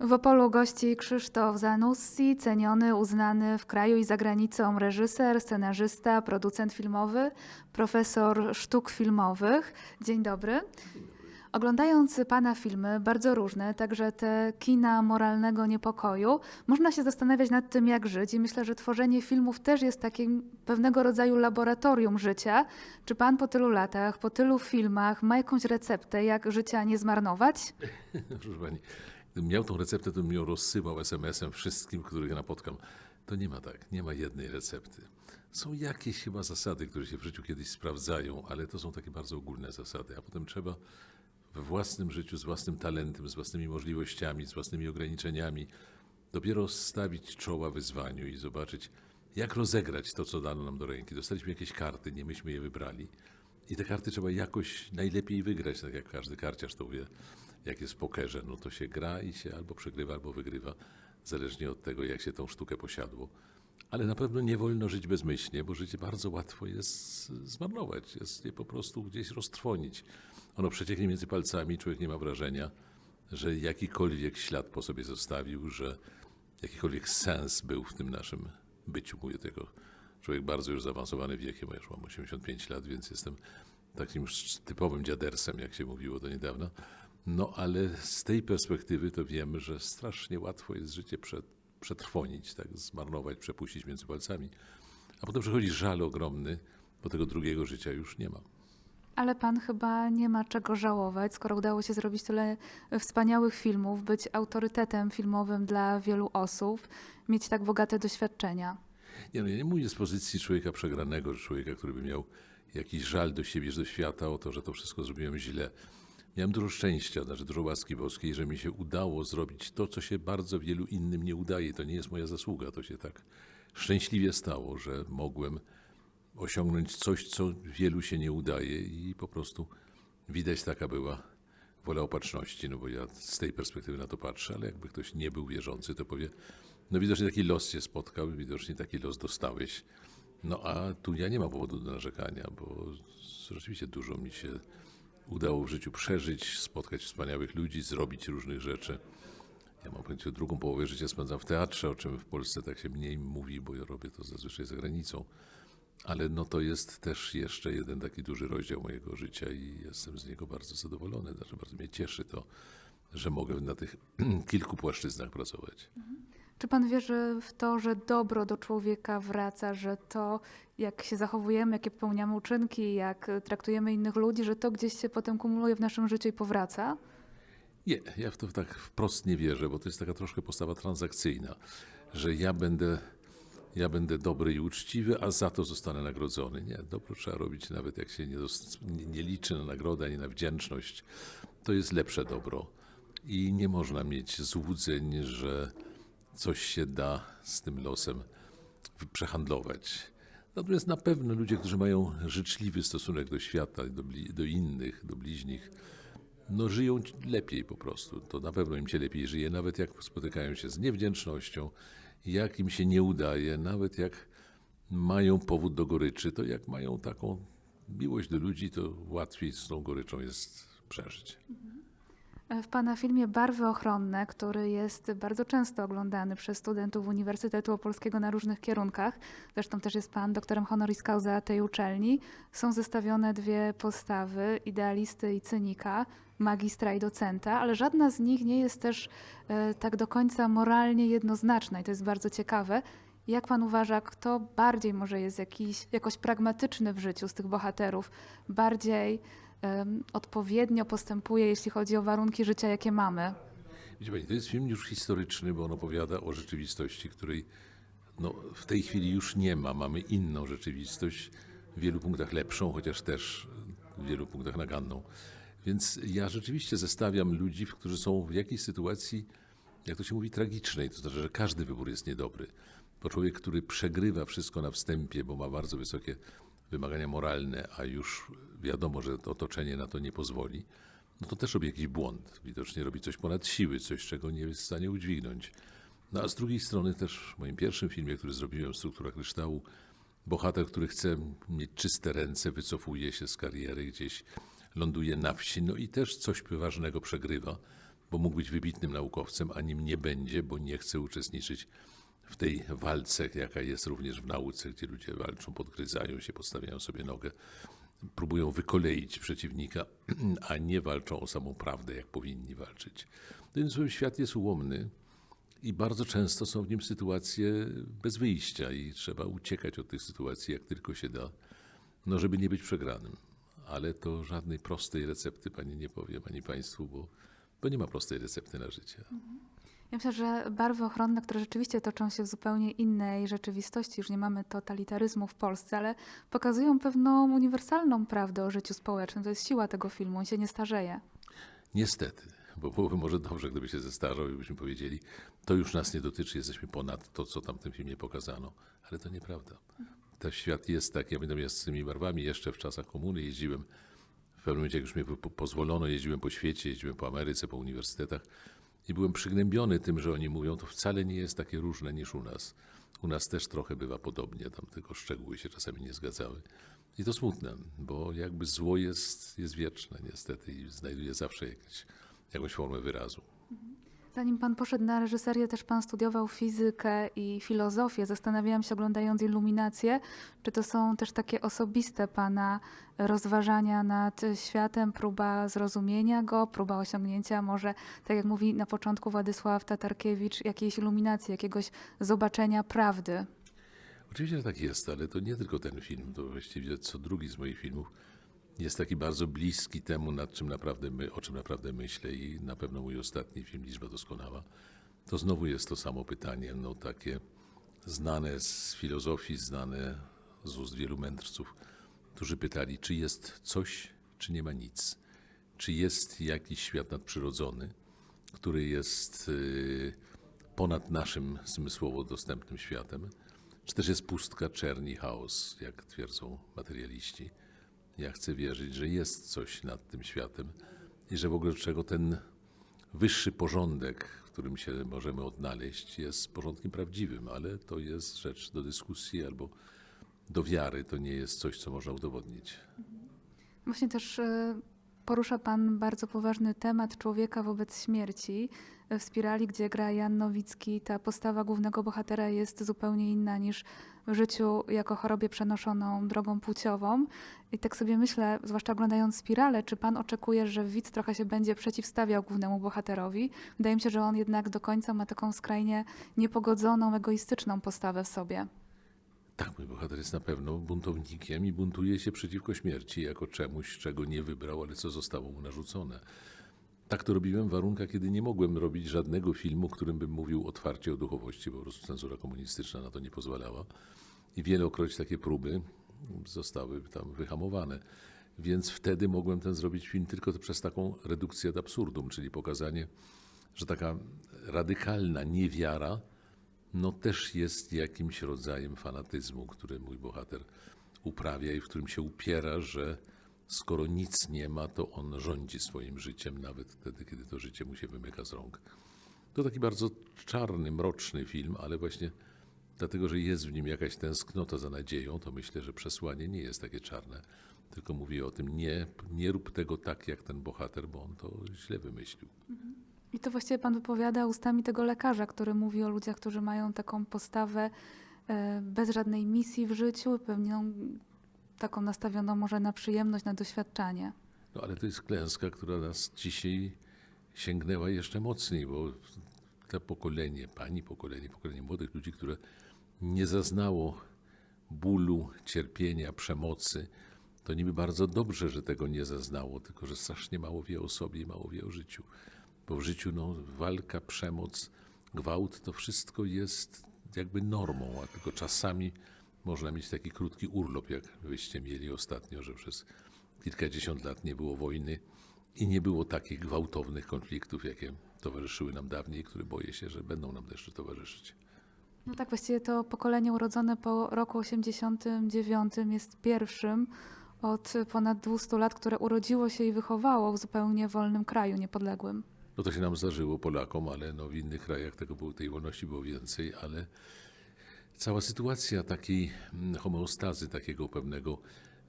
W Opolu gości Krzysztof Zanussi, ceniony, uznany w kraju i za granicą reżyser, scenarzysta, producent filmowy, profesor sztuk filmowych. Dzień dobry. Oglądając Pana filmy, bardzo różne, także te kina moralnego niepokoju, można się zastanawiać nad tym, jak żyć i myślę, że tworzenie filmów też jest takim pewnego rodzaju laboratorium życia. Czy Pan po tylu latach, po tylu filmach ma jakąś receptę, jak życia nie zmarnować? Proszę pani, gdybym miał tą receptę, to bym ją rozsyłał SMS-em wszystkim, których napotkam. To nie ma tak, nie ma jednej recepty. Są jakieś chyba zasady, które się w życiu kiedyś sprawdzają, ale to są takie bardzo ogólne zasady, a potem trzeba we własnym życiu, z własnym talentem, z własnymi możliwościami, z własnymi ograniczeniami, dopiero stawić czoła wyzwaniu i zobaczyć, jak rozegrać to, co dano nam do ręki. Dostaliśmy jakieś karty, nie myśmy je wybrali. I te karty trzeba jakoś najlepiej wygrać, tak jak każdy karciarz to wie. Jak jest w pokerze, no to się gra i się albo przegrywa, albo wygrywa, zależnie od tego, jak się tą sztukę posiadło. Ale na pewno nie wolno żyć bezmyślnie, bo życie bardzo łatwo jest zmarnować, jest je po prostu gdzieś roztrwonić. Ono przecieknie między palcami, człowiek nie ma wrażenia, że jakikolwiek ślad po sobie zostawił, że jakikolwiek sens był w tym naszym byciu. Mówię tego człowiek bardzo już zaawansowany wiekiem, ja już mam 85 lat, więc jestem takim typowym dziadersem, jak się mówiło do niedawna. No ale z tej perspektywy to wiemy, że strasznie łatwo jest życie przetrwonić, tak zmarnować, przepuścić między palcami. A potem przychodzi żal ogromny, bo tego drugiego życia już nie ma. Ale Pan chyba nie ma czego żałować, skoro udało się zrobić tyle wspaniałych filmów, być autorytetem filmowym dla wielu osób, mieć tak bogate doświadczenia. Nie, no ja nie mówię z pozycji człowieka przegranego, człowieka, który by miał jakiś żal do siebie, do świata, o to, że to wszystko zrobiłem źle. Miałem dużo szczęścia, znaczy dużo łaski boskiej, że mi się udało zrobić to, co się bardzo wielu innym nie udaje. To nie jest moja zasługa, to się tak szczęśliwie stało, że mogłem osiągnąć coś, co wielu się nie udaje i po prostu widać taka była wola opatrzności, no bo ja z tej perspektywy na to patrzę, ale jakby ktoś nie był wierzący, to powie, no widocznie taki los się spotkał, widocznie taki los dostałeś. No a tu ja nie mam powodu do narzekania, bo rzeczywiście dużo mi się udało w życiu przeżyć, spotkać wspaniałych ludzi, zrobić różnych rzeczy. Ja mam pojęcie, drugą połowę życia spędzam w teatrze, o czym w Polsce tak się mniej mówi, bo ja robię to zazwyczaj za granicą. Ale no to jest też jeszcze jeden taki duży rozdział mojego życia i jestem z niego bardzo zadowolony. Znaczy bardzo mnie cieszy to, że mogę na tych kilku płaszczyznach pracować. Czy Pan wierzy w to, że dobro do człowieka wraca, że to, jak się zachowujemy, jakie popełniamy uczynki, jak traktujemy innych ludzi, że to gdzieś się potem kumuluje w naszym życiu i powraca? Nie, ja w to tak wprost nie wierzę, bo to jest taka troszkę postawa transakcyjna, że ja będę, ja będę dobry i uczciwy, a za to zostanę nagrodzony. Nie, dobro trzeba robić nawet jak się nie, nie liczy na nagrodę ani na wdzięczność. To jest lepsze dobro i nie można mieć złudzeń, że coś się da z tym losem przehandlować. Natomiast na pewno ludzie, którzy mają życzliwy stosunek do świata, do, do innych, do bliźnich, no żyją lepiej po prostu. To na pewno im się lepiej żyje, nawet jak spotykają się z niewdzięcznością, jak im się nie udaje, nawet jak mają powód do goryczy, to jak mają taką miłość do ludzi, to łatwiej z tą goryczą jest przeżyć. W Pana filmie Barwy ochronne, który jest bardzo często oglądany przez studentów Uniwersytetu Opolskiego na różnych kierunkach, zresztą też jest Pan doktorem honoris causa tej uczelni, są zestawione dwie postawy, idealisty i cynika, magistra i docenta, ale żadna z nich nie jest też e, tak do końca moralnie jednoznaczna i to jest bardzo ciekawe. Jak Pan uważa, kto bardziej może jest jakiś, jakoś pragmatyczny w życiu z tych bohaterów, bardziej odpowiednio postępuje, jeśli chodzi o warunki życia, jakie mamy? Widzi Pani, to jest film już historyczny, bo on opowiada o rzeczywistości, której no, w tej chwili już nie ma. Mamy inną rzeczywistość, w wielu punktach lepszą, chociaż też w wielu punktach naganną. Więc ja rzeczywiście zestawiam ludzi, którzy są w jakiejś sytuacji, jak to się mówi, tragicznej. To znaczy, że każdy wybór jest niedobry. Bo człowiek, który przegrywa wszystko na wstępie, bo ma bardzo wysokie wymagania moralne, a już wiadomo, że to otoczenie na to nie pozwoli, no to też robi jakiś błąd. Widocznie robi coś ponad siły, coś, czego nie jest w stanie udźwignąć. No a z drugiej strony też w moim pierwszym filmie, który zrobiłem, Struktura Kryształu, bohater, który chce mieć czyste ręce, wycofuje się z kariery gdzieś, ląduje na wsi, no i też coś ważnego przegrywa. bo mógł być wybitnym naukowcem, a nim nie będzie, bo nie chce uczestniczyć w tej walce, jaka jest również w nauce, gdzie ludzie walczą, podgryzają się, podstawiają sobie nogę, próbują wykoleić przeciwnika, a nie walczą o samą prawdę, jak powinni walczyć. Tym słowem, świat jest ułomny i bardzo często są w nim sytuacje bez wyjścia i trzeba uciekać od tych sytuacji, jak tylko się da, no żeby nie być przegranym. Ale to żadnej prostej recepty pani nie powiem, ani państwu, bo, bo nie ma prostej recepty na życie. Ja myślę, że barwy ochronne, które rzeczywiście toczą się w zupełnie innej rzeczywistości, już nie mamy totalitaryzmu w Polsce, ale pokazują pewną uniwersalną prawdę o życiu społecznym. To jest siła tego filmu, on się nie starzeje. Niestety, bo byłoby może dobrze, gdyby się zestarzał i byśmy powiedzieli, to już nas nie dotyczy, jesteśmy ponad to, co tam w tym filmie pokazano. Ale to nieprawda. Ten świat jest tak, ja miał z tymi barwami jeszcze w czasach komuny jeździłem, w pewnym momencie jak już mi po- pozwolono, jeździłem po świecie, jeździłem po Ameryce, po uniwersytetach i byłem przygnębiony tym, że oni mówią, to wcale nie jest takie różne niż u nas. U nas też trochę bywa podobnie, tam tylko szczegóły się czasami nie zgadzały. I to smutne, bo jakby zło jest, jest wieczne niestety i znajduje zawsze jakieś, jakąś formę wyrazu. Zanim pan poszedł na reżyserię, też pan studiował fizykę i filozofię. Zastanawiałam się, oglądając iluminację, czy to są też takie osobiste pana rozważania nad światem, próba zrozumienia go, próba osiągnięcia, może, tak jak mówi na początku Władysław Tatarkiewicz, jakiejś iluminacji, jakiegoś zobaczenia prawdy. Oczywiście, że tak jest, ale to nie tylko ten film, to właściwie co drugi z moich filmów jest taki bardzo bliski temu, nad czym naprawdę my, o czym naprawdę myślę i na pewno mój ostatni film, Liczba Doskonała, to znowu jest to samo pytanie, no takie znane z filozofii, znane z ust wielu mędrców, którzy pytali, czy jest coś, czy nie ma nic. Czy jest jakiś świat nadprzyrodzony, który jest y, ponad naszym zmysłowo dostępnym światem, czy też jest pustka, czerń i chaos, jak twierdzą materialiści. Ja chcę wierzyć, że jest coś nad tym światem i że w ogóle czego ten wyższy porządek, w którym się możemy odnaleźć, jest porządkiem prawdziwym, ale to jest rzecz do dyskusji albo do wiary. To nie jest coś, co można udowodnić. Właśnie też e, porusza Pan bardzo poważny temat człowieka wobec śmierci. W Spirali, gdzie gra Jan Nowicki, ta postawa głównego bohatera jest zupełnie inna niż w życiu jako chorobie przenoszoną drogą płciową. I tak sobie myślę, zwłaszcza oglądając Spiralę, czy Pan oczekuje, że widz trochę się będzie przeciwstawiał głównemu bohaterowi? Wydaje mi się, że on jednak do końca ma taką skrajnie niepogodzoną, egoistyczną postawę w sobie. Tak, mój bohater jest na pewno buntownikiem i buntuje się przeciwko śmierci jako czemuś, czego nie wybrał, ale co zostało mu narzucone. Tak to robiłem w warunkach, kiedy nie mogłem robić żadnego filmu, którym bym mówił otwarcie o duchowości, bo po prostu cenzura komunistyczna na to nie pozwalała. I wielokroć takie próby zostały tam wyhamowane. Więc wtedy mogłem ten zrobić film tylko przez taką redukcję ad absurdum, czyli pokazanie, że taka radykalna niewiara no też jest jakimś rodzajem fanatyzmu, który mój bohater uprawia i w którym się upiera, że skoro nic nie ma, to on rządzi swoim życiem, nawet wtedy, kiedy to życie mu się wymyka z rąk. To taki bardzo czarny, mroczny film, ale właśnie dlatego, że jest w nim jakaś tęsknota za nadzieją, to myślę, że przesłanie nie jest takie czarne, tylko mówi o tym, nie, nie rób tego tak, jak ten bohater, bo on to źle wymyślił. I to właściwie pan wypowiada ustami tego lekarza, który mówi o ludziach, którzy mają taką postawę e, bez żadnej misji w życiu, pewną taką nastawioną może na przyjemność, na doświadczanie. No ale to jest klęska, która nas dzisiaj sięgnęła jeszcze mocniej, bo to pokolenie, pani pokolenie, pokolenie młodych ludzi, które nie zaznało bólu, cierpienia, przemocy, to niby bardzo dobrze, że tego nie zaznało, tylko że strasznie mało wie o sobie i mało wie o życiu. Bo w życiu no, walka, przemoc, gwałt, to wszystko jest jakby normą, a tylko czasami można mieć taki krótki urlop, jak wyście mieli ostatnio, że przez kilkadziesiąt lat nie było wojny i nie było takich gwałtownych konfliktów, jakie towarzyszyły nam dawniej, które boję się, że będą nam jeszcze towarzyszyć. No tak, właściwie to pokolenie urodzone po roku 89 jest pierwszym od ponad 200 lat, które urodziło się i wychowało w zupełnie wolnym kraju niepodległym. No to się nam zdarzyło Polakom, ale no w innych krajach tego było, tej wolności było więcej, ale cała sytuacja takiej mm, homeostazy, takiego pewnego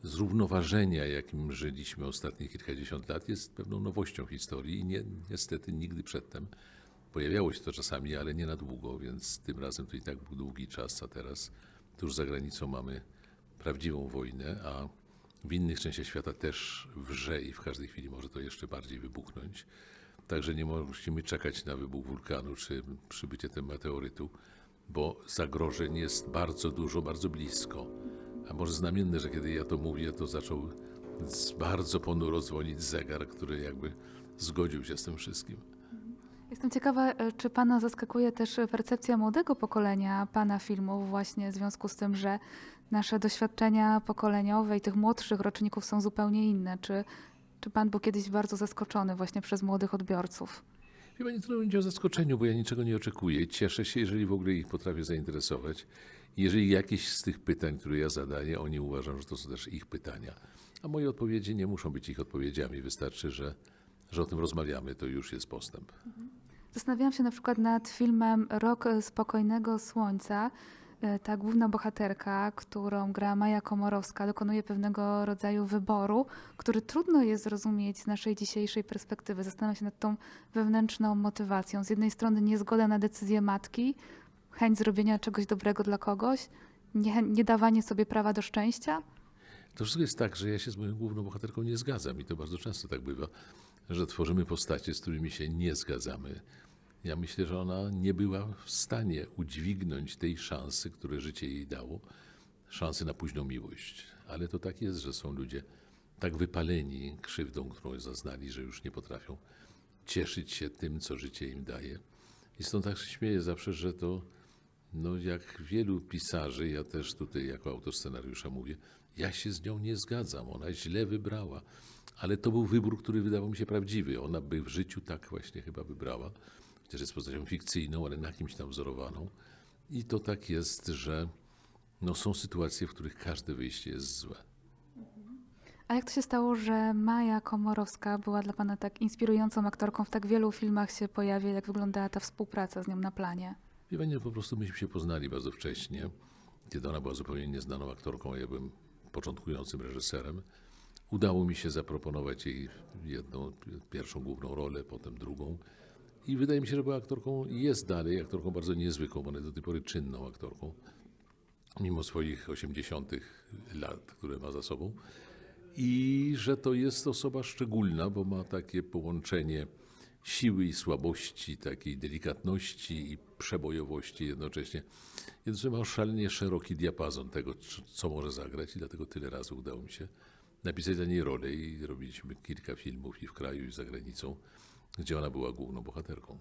zrównoważenia, jakim żyliśmy ostatnie kilkadziesiąt lat, jest pewną nowością historii i nie, niestety nigdy przedtem pojawiało się to czasami, ale nie na długo, więc tym razem to i tak był długi czas, a teraz tuż za granicą mamy prawdziwą wojnę, a w innych częściach świata też wrze i w każdej chwili może to jeszcze bardziej wybuchnąć. Także nie musimy czekać na wybuch wulkanu czy przybycie tego meteorytu, bo zagrożeń jest bardzo dużo, bardzo blisko. A może znamienne, że kiedy ja to mówię, to zaczął bardzo ponuro dzwonić zegar, który jakby zgodził się z tym wszystkim. Jestem ciekawa, e, czy Pana zaskakuje też percepcja młodego pokolenia Pana filmów właśnie w związku z tym, że nasze doświadczenia pokoleniowe i tych młodszych roczników są zupełnie inne. Czy, czy Pan był kiedyś bardzo zaskoczony właśnie przez młodych odbiorców? Chyba nie trudno będzie o zaskoczeniu, bo ja niczego nie oczekuję. Cieszę się, jeżeli w ogóle ich potrafię zainteresować. Jeżeli jakieś z tych pytań, które ja zadaję, oni uważam, że to są też ich pytania. A moje odpowiedzi nie muszą być ich odpowiedziami. Wystarczy, że, że o tym rozmawiamy, to już jest postęp. Zastanawiałam się na przykład nad filmem Rok Spokojnego Słońca. E, Ta główna bohaterka, którą gra Maja Komorowska, dokonuje pewnego rodzaju wyboru, który trudno jest zrozumieć z naszej dzisiejszej perspektywy. Zastanawiam się nad tą wewnętrzną motywacją. Z jednej strony niezgoda na decyzję matki, chęć zrobienia czegoś dobrego dla kogoś, nie, nie dawanie sobie prawa do szczęścia. To wszystko jest tak, że ja się z moją główną bohaterką nie zgadzam i to bardzo często tak bywa, że tworzymy postacie, z którymi się nie zgadzamy. Ja myślę, że ona nie była w stanie udźwignąć tej szansy, które życie jej dało, szansy na późną miłość. Ale to tak jest, że są ludzie tak wypaleni krzywdą, którą zaznali, że już nie potrafią cieszyć się tym, co życie im daje. I stąd tak się śmieję zawsze, że to no jak wielu pisarzy, ja też tutaj jako autor scenariusza mówię, ja się z nią nie zgadzam, ona źle wybrała. Ale to był wybór, który wydawał mi się prawdziwy. Ona by w życiu tak właśnie chyba wybrała. Chociaż jest postacią fikcyjną, ale na kimś tam wzorowaną. I to tak jest, że no, są sytuacje, w których każde wyjście jest złe. A jak to się stało, że Maja Komorowska była dla Pana tak inspirującą aktorką, w tak wielu filmach się pojawia, jak wyglądała ta współpraca z nią na planie? Wie pani, no po prostu myśmy się poznali bardzo wcześnie, kiedy ona była zupełnie nieznaną aktorką, a ja byłem początkującym reżyserem. Udało mi się zaproponować jej jedną, pierwszą główną rolę, potem drugą. I wydaje mi się, że była aktorką i jest dalej aktorką bardzo niezwykłą, ona jest do tej pory czynną aktorką, mimo swoich 80 lat, które ma za sobą. I że to jest osoba szczególna, bo ma takie połączenie siły i słabości, takiej delikatności i przebojowości jednocześnie. Więc ma szalenie szeroki diapazon tego, co może zagrać i dlatego tyle razy udało mi się napisać dla niej rolę i robiliśmy kilka filmów i w kraju, i za granicą, gdzie ona była główną bohaterką.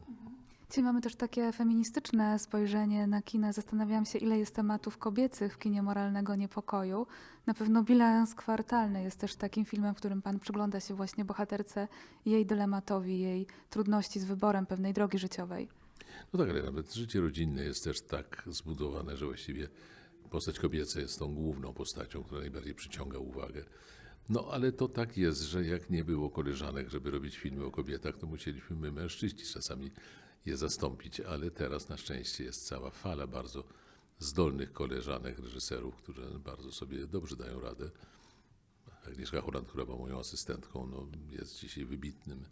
Dzisiaj mamy też takie feministyczne spojrzenie na kino. Zastanawiam się, ile jest tematów kobiecych w kinie moralnego niepokoju. Na pewno bilans kwartalny jest też takim filmem, w którym pan przygląda się właśnie bohaterce i jej dylematowi, jej trudności z wyborem pewnej drogi życiowej. No tak, ale nawet życie rodzinne jest też tak zbudowane, że właściwie postać kobieca jest tą główną postacią, która najbardziej przyciąga uwagę. No ale to tak jest, że jak nie było koleżanek, żeby robić filmy o kobietach, to musieliśmy my mężczyźni czasami je zastąpić, ale teraz na szczęście jest cała fala bardzo zdolnych koleżanek, reżyserów, które bardzo sobie dobrze dają radę. Agnieszka Holland, która była moją asystentką, no, jest dzisiaj wybitnym,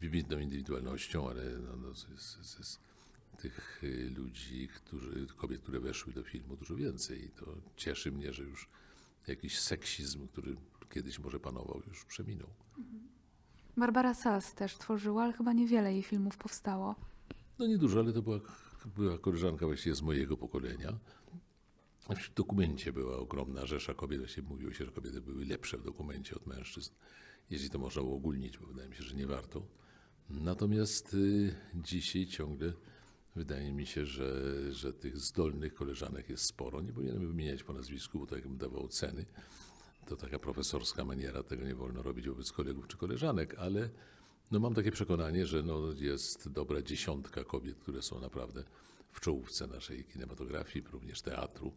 wybitną indywidualnością, ale no, no, jest tych y, ludzi, którzy, kobiet, które weszły do filmu dużo więcej. I to cieszy mnie, że już jakiś seksizm, który kiedyś może panował, już przeminął. Barbara Sass też tworzyła, ale chyba niewiele jej filmów powstało. No niedużo, ale to była, była koleżanka właściwie z mojego pokolenia. W dokumencie była ogromna rzesza kobiet. Właściwie mówiło się, że kobiety były lepsze w dokumencie od mężczyzn, jeśli to można uogólnić, bo wydaje mi się, że nie warto. Natomiast y, dzisiaj ciągle wydaje mi się, że, że tych zdolnych koleżanek jest sporo. Nie powinienem wymieniać po nazwisku, bo tak bym dawał ceny. To taka profesorska maniera, tego nie wolno robić wobec kolegów czy koleżanek, ale no mam takie przekonanie, że no jest dobra dziesiątka kobiet, które są naprawdę w czołówce naszej kinematografii, również teatru.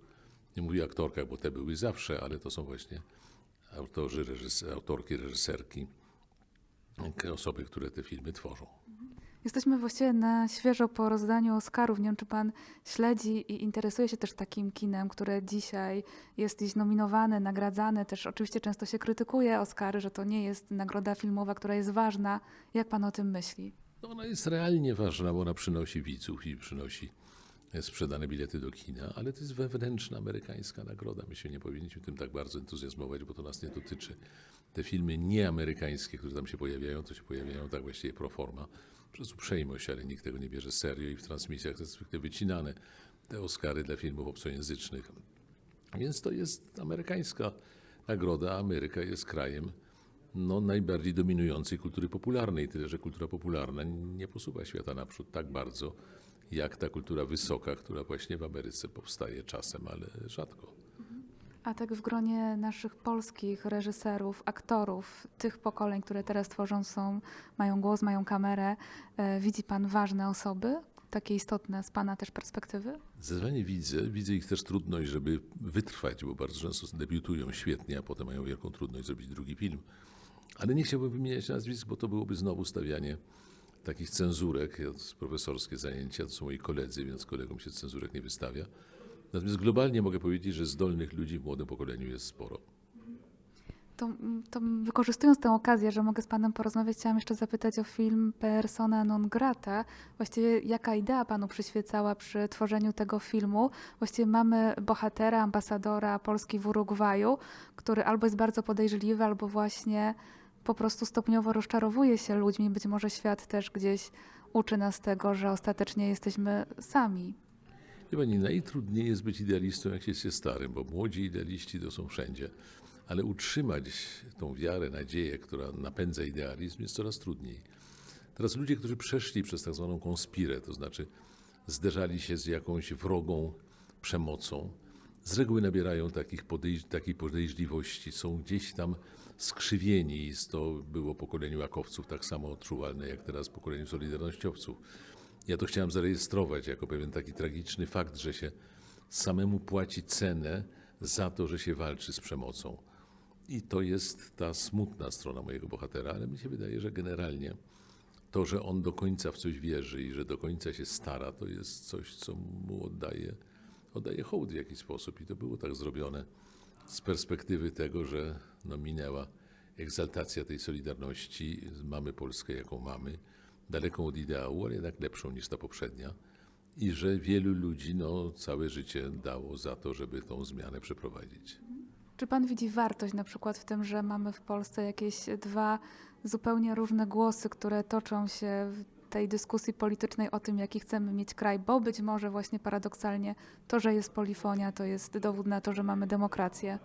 Nie mówię o aktorkach, bo te były zawsze, ale to są właśnie autorzy, reżyser, autorki, reżyserki, osoby, które te filmy tworzą. Jesteśmy właściwie na świeżo po rozdaniu Oscarów. Nie wiem, czy pan śledzi i interesuje się też takim kinem, które dzisiaj jest gdzieś nominowane, nagradzane. Też oczywiście często się krytykuje Oscary, że to nie jest nagroda filmowa, która jest ważna. Jak pan o tym myśli? No ona jest realnie ważna, bo ona przynosi widzów i przynosi sprzedane bilety do kina, ale to jest wewnętrzna amerykańska nagroda. My się nie powinniśmy tym tak bardzo entuzjazmować, bo to nas nie dotyczy. Te filmy nieamerykańskie, które tam się pojawiają, to się pojawiają tak właściwie pro forma, przez uprzejmość, ale nikt tego nie bierze serio i w transmisjach to jest zwykle wycinane. Te Oscary dla filmów obcojęzycznych. Więc to jest amerykańska nagroda. Ameryka jest krajem no, najbardziej dominującej kultury popularnej, tyle że kultura popularna nie posuwa świata naprzód tak bardzo, jak ta kultura wysoka, która właśnie w Ameryce powstaje czasem, ale rzadko. A tak w gronie naszych polskich reżyserów, aktorów, tych pokoleń, które teraz tworzą, są, mają głos, mają kamerę, e, widzi pan ważne osoby, takie istotne z pana też perspektywy? Zdecydowanie widzę, widzę ich też trudność, żeby wytrwać, bo bardzo często debiutują świetnie, a potem mają wielką trudność zrobić drugi film. Ale nie chciałbym wymieniać nazwisk, bo to byłoby znowu stawianie takich cenzurek. Profesorskie zajęcia, to są moi koledzy, więc kolegom się cenzurek nie wystawia. Natomiast globalnie mogę powiedzieć, że zdolnych ludzi w młodym pokoleniu jest sporo. To, to wykorzystując tę okazję, że mogę z panem porozmawiać, chciałam jeszcze zapytać o film Persona non grata. Właściwie jaka idea panu przyświecała przy tworzeniu tego filmu? Właściwie mamy bohatera, ambasadora Polski w Urugwaju, który albo jest bardzo podejrzliwy, albo właśnie po prostu stopniowo rozczarowuje się ludźmi. Być może świat też gdzieś uczy nas tego, że ostatecznie jesteśmy sami. Wie pani, najtrudniej jest być idealistą, jak jest się starym, bo młodzi idealiści to są wszędzie. Ale utrzymać tą wiarę, nadzieję, która napędza idealizm, jest coraz trudniej. Teraz ludzie, którzy przeszli przez tak zwaną konspirę, to znaczy zderzali się z jakąś wrogą przemocą, z reguły nabierają takich podejrz- takiej podejrzliwości, są gdzieś tam skrzywieni. To było pokoleniu akowców tak samo odczuwalne, jak teraz pokoleniu solidarnościowców. Ja to chciałem zarejestrować jako pewien taki tragiczny fakt, że się samemu płaci cenę za to, że się walczy z przemocą. I to jest ta smutna strona mojego bohatera, ale mi się wydaje, że generalnie to, że on do końca w coś wierzy i że do końca się stara, to jest coś, co mu oddaje, oddaje hołd w jakiś sposób. I to było tak zrobione z perspektywy tego, że no, minęła egzaltacja tej solidarności. Mamy Polskę, jaką mamy, daleką od ideału, ale jednak lepszą niż ta poprzednia. I że wielu ludzi no, całe życie dało za to, żeby tą zmianę przeprowadzić. Czy pan widzi wartość na przykład w tym, że mamy w Polsce jakieś dwa zupełnie różne głosy, które toczą się w tej dyskusji politycznej o tym, jaki chcemy mieć kraj, bo być może właśnie paradoksalnie to, że jest polifonia, to jest dowód na to, że mamy demokrację.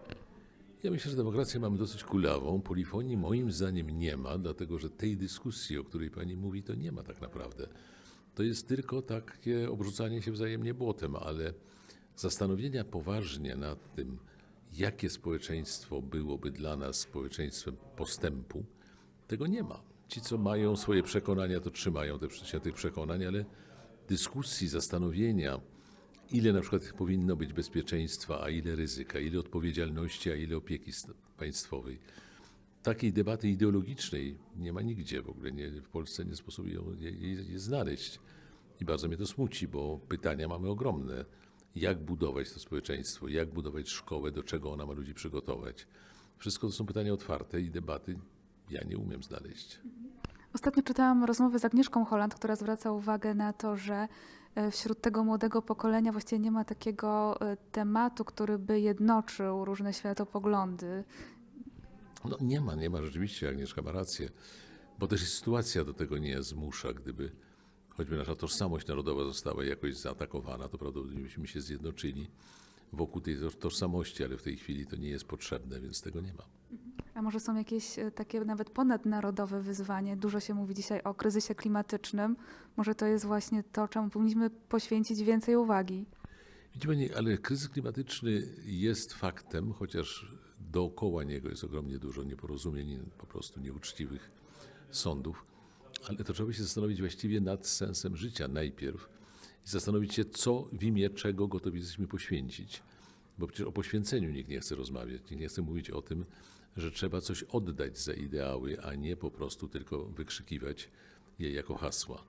Ja myślę, że demokrację mamy dosyć kulawą. Polifonii moim zdaniem nie ma, dlatego że tej dyskusji, o której pani mówi, to nie ma tak naprawdę. To jest tylko takie obrzucanie się wzajemnie błotem, ale zastanowienia poważnie nad tym, jakie społeczeństwo byłoby dla nas społeczeństwem postępu, tego nie ma. Ci, co mają swoje przekonania, to trzymają te, się tych przekonań, ale dyskusji, zastanowienia, ile na przykład powinno być bezpieczeństwa, a ile ryzyka, ile odpowiedzialności, a ile opieki st- państwowej. Takiej debaty ideologicznej nie ma nigdzie w ogóle. Nie, w Polsce nie sposób ją je, je, je znaleźć. I bardzo mnie to smuci, bo pytania mamy ogromne. Jak budować to społeczeństwo, jak budować szkołę, do czego ona ma ludzi przygotować. Wszystko to są pytania otwarte i debaty ja nie umiem znaleźć. Ostatnio czytałam rozmowę z Agnieszką Holland, która zwraca uwagę na to, że e, wśród tego młodego pokolenia właściwie nie ma takiego e, tematu, który by jednoczył różne światopoglądy. No nie ma, nie ma rzeczywiście, Agnieszka ma rację, bo też sytuacja do tego nie zmusza. Gdyby choćby nasza tożsamość narodowa została jakoś zaatakowana, to prawdopodobnie byśmy się zjednoczyli wokół tej toż- tożsamości, ale w tej chwili to nie jest potrzebne, więc tego nie ma. A może są jakieś e, takie nawet ponadnarodowe wyzwanie? Dużo się mówi dzisiaj o kryzysie klimatycznym. Może to jest właśnie to, czemu powinniśmy poświęcić więcej uwagi. Widzi Pani, ale kryzys klimatyczny jest faktem, chociaż dookoła niego jest ogromnie dużo nieporozumień, po prostu nieuczciwych sądów. Ale to trzeba się zastanowić właściwie nad sensem życia najpierw i zastanowić się, co w imię czego gotowi jesteśmy poświęcić. Bo przecież o poświęceniu nikt nie chce rozmawiać, nikt nie chce mówić o tym, że trzeba coś oddać za ideały, a nie po prostu tylko wykrzykiwać je jako hasła.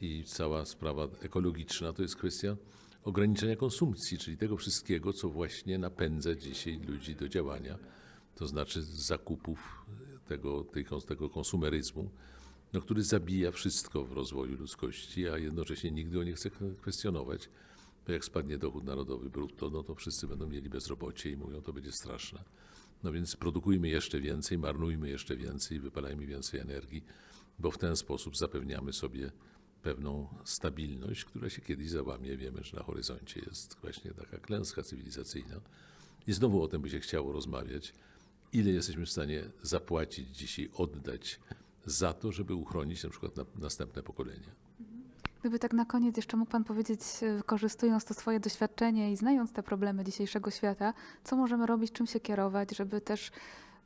i cała sprawa ekologiczna to jest kwestia ograniczenia konsumpcji, czyli tego wszystkiego, co właśnie napędza dzisiaj ludzi do działania, to znaczy zakupów tego, tego konsumeryzmu, no, który zabija wszystko w rozwoju ludzkości, a jednocześnie nigdy go nie chce kwestionować. Bo jak spadnie dochód narodowy brutto, no to wszyscy będą mieli bezrobocie i mówią, to będzie straszne. No więc produkujmy jeszcze więcej, marnujmy jeszcze więcej, wypalajmy więcej energii, bo w ten sposób zapewniamy sobie pewną stabilność, która się kiedyś załamie. Wiemy, że na horyzoncie jest właśnie taka klęska cywilizacyjna. I znowu o tym by się chciało rozmawiać. Ile jesteśmy w stanie zapłacić dzisiaj, oddać za to, żeby uchronić na przykład na, następne pokolenia. Gdyby tak na koniec jeszcze mógł Pan powiedzieć, e, korzystując to swoje doświadczenie i znając te problemy dzisiejszego świata, co możemy robić, czym się kierować, żeby też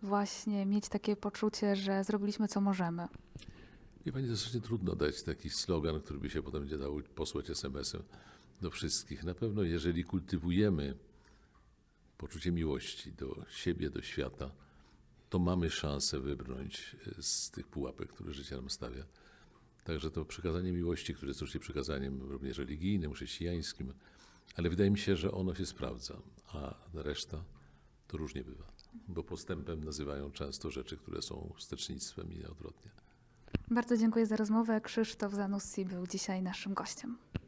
właśnie mieć takie poczucie, że zrobiliśmy co możemy. Wie Pani, to trudno dać taki slogan, który by się potem będzie dało posłać SMS-em do wszystkich. Na pewno, jeżeli kultywujemy poczucie miłości do siebie, do świata, to mamy szansę wybrnąć e, z tych pułapek, które życie nam stawia. Także to przekazanie miłości, które jest oczywiście przekazaniem również religijnym, chrześcijańskim, ale wydaje mi się, że ono się sprawdza, a reszta to różnie bywa. Bo postępem nazywają często rzeczy, które są wstecznictwem i odwrotnie. Bardzo dziękuję za rozmowę. Krzysztof Zanussi był dzisiaj naszym gościem.